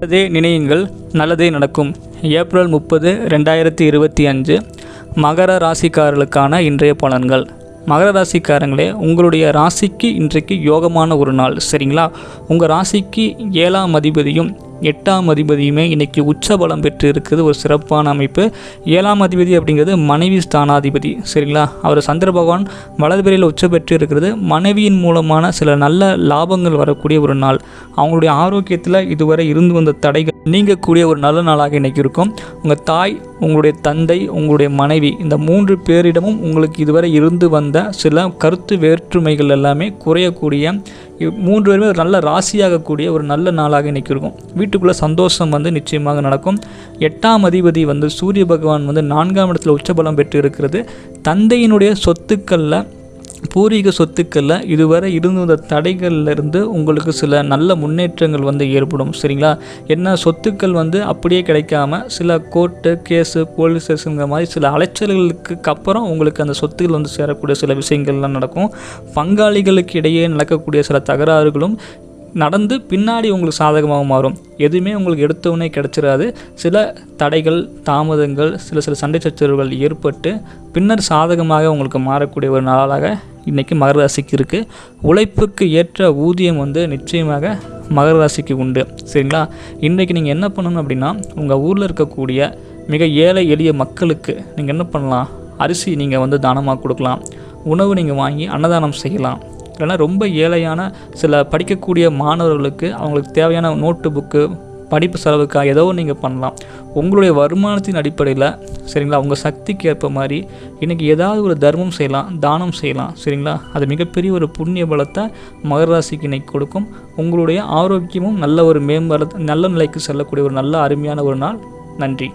நல்லதே நினையுங்கள் நல்லதே நடக்கும். ஏப்ரல் முப்பது ரெண்டாயிரத்தி இருபத்தி அஞ்சு மகர ராசிக்காரர்களுக்கான இன்றைய பலன்கள் மகர ராசிக்காரங்களே உங்களுடைய ராசிக்கு இன்றைக்கு யோகமான ஒரு நாள் சரிங்களா? உங்கள் ராசிக்கு ஏழாம் அதிபதியும் எட்டாம் அதிபதியுமே இன்றைக்கி உச்சபலம் பெற்று இருக்குது ஒரு சிறப்பான அமைப்பு. ஏழாம் அதிபதி அப்படிங்கிறது மனைவி ஸ்தானாதிபதி சரிங்களா? அவர் சந்திர பகவான் வலதுபெரியில் உச்ச பெற்று இருக்கிறது மனைவியின் மூலமான சில நல்ல லாபங்கள் வரக்கூடிய ஒரு நாள். அவங்களுடைய ஆரோக்கியத்தில் இதுவரை இருந்து வந்த தடைகள் நீங்கக்கூடிய ஒரு நல்ல நாளாக இன்றைக்கி இருக்கும். உங்கள் தாய் உங்களுடைய தந்தை உங்களுடைய மனைவி இந்த மூன்று பேரிடமும் உங்களுக்கு இதுவரை இருந்து வந்த சில கருத்து வேற்றுமைகள் எல்லாமே குறையக்கூடிய மூன்று பேருமே ஒரு நல்ல ராசியாகக்கூடிய ஒரு நல்ல நாளாக இன்றைக்கி இருக்கும். வீட்டுக்குள்ளே சந்தோஷம் வந்து நிச்சயமாக நடக்கும். எட்டாம் அதிபதி வந்து சூரிய பகவான் வந்து நான்காம் இடத்துல உச்சபலம் பெற்று இருக்கிறது தந்தையினுடைய சொத்துக்களில் பூர்வீக சொத்துக்களில் இதுவரை இருந்து வந்த தடைகள்லேருந்து உங்களுக்கு சில நல்ல முன்னேற்றங்கள் வந்து ஏற்படும் சரிங்களா? என்ன சொத்துக்கள் வந்து அப்படியே கிடைக்காம சில கோர்ட்டு கேஸு போலீஸ் ஸ்டேஷனுங்கிற மாதிரி சில அலைச்சல்களுக்கு அப்புறம் உங்களுக்கு அந்த சொத்துக்கள் வந்து சேரக்கூடிய சில விஷயங்கள்லாம் நடக்கும். பங்காளிகளுக்கு இடையே நடக்கக்கூடிய சில தகராறுகளும் நடந்து பின்னாடி உங்களுக்கு சாதகமாக மாறும். எதுவுமே உங்களுக்கு எடுத்தவுடனே கிடச்சிடாது சில தடைகள் தாமதங்கள் சில சில சண்டை சச்சரவுகள் ஏற்பட்டு பின்னர் சாதகமாக உங்களுக்கு மாறக்கூடிய ஒரு நாளாக இன்றைக்கி மகர ராசிக்கு இருக்குது உழைப்புக்கு ஏற்ற ஊதியம் வந்து நிச்சயமாக மகர ராசிக்கு உண்டு. சரிங்களா? இன்றைக்கி நீங்கள் என்ன பண்ணணும் அப்படின்னா உங்கள் ஊரில் இருக்கக்கூடிய மிக ஏழை எளிய மக்களுக்கு நீங்கள் என்ன பண்ணலாம்? அரிசி நீங்கள் வந்து தானமாக கொடுக்கலாம். உணவு நீங்கள் வாங்கி அன்னதானம் செய்யலாம். இல்லைன்னா ரொம்ப ஏழையான சில படிக்கக்கூடிய மாணவர்களுக்கு அவங்களுக்கு தேவையான நோட்டு புக்கு படிப்பு செலவுக்காக ஏதோ நீங்கள் பண்ணலாம். உங்களுடைய வருமானத்தின் அடிப்படையில் சரிங்களா உங்கள் சக்திக்கு ஏற்ப மாதிரி இன்றைக்கி ஏதாவது ஒரு தர்மம் செய்யலாம் தானம் செய்யலாம் சரிங்களா? அது மிகப்பெரிய ஒரு புண்ணிய பலத்தை மகராசிக்கு இன்னைக்கு கொடுக்கும். உங்களுடைய ஆரோக்கியமும் நல்ல ஒரு மேம்பட நல்ல நிலைக்கு செல்லக்கூடிய ஒரு நல்ல அருமையான ஒரு நாள். நன்றி.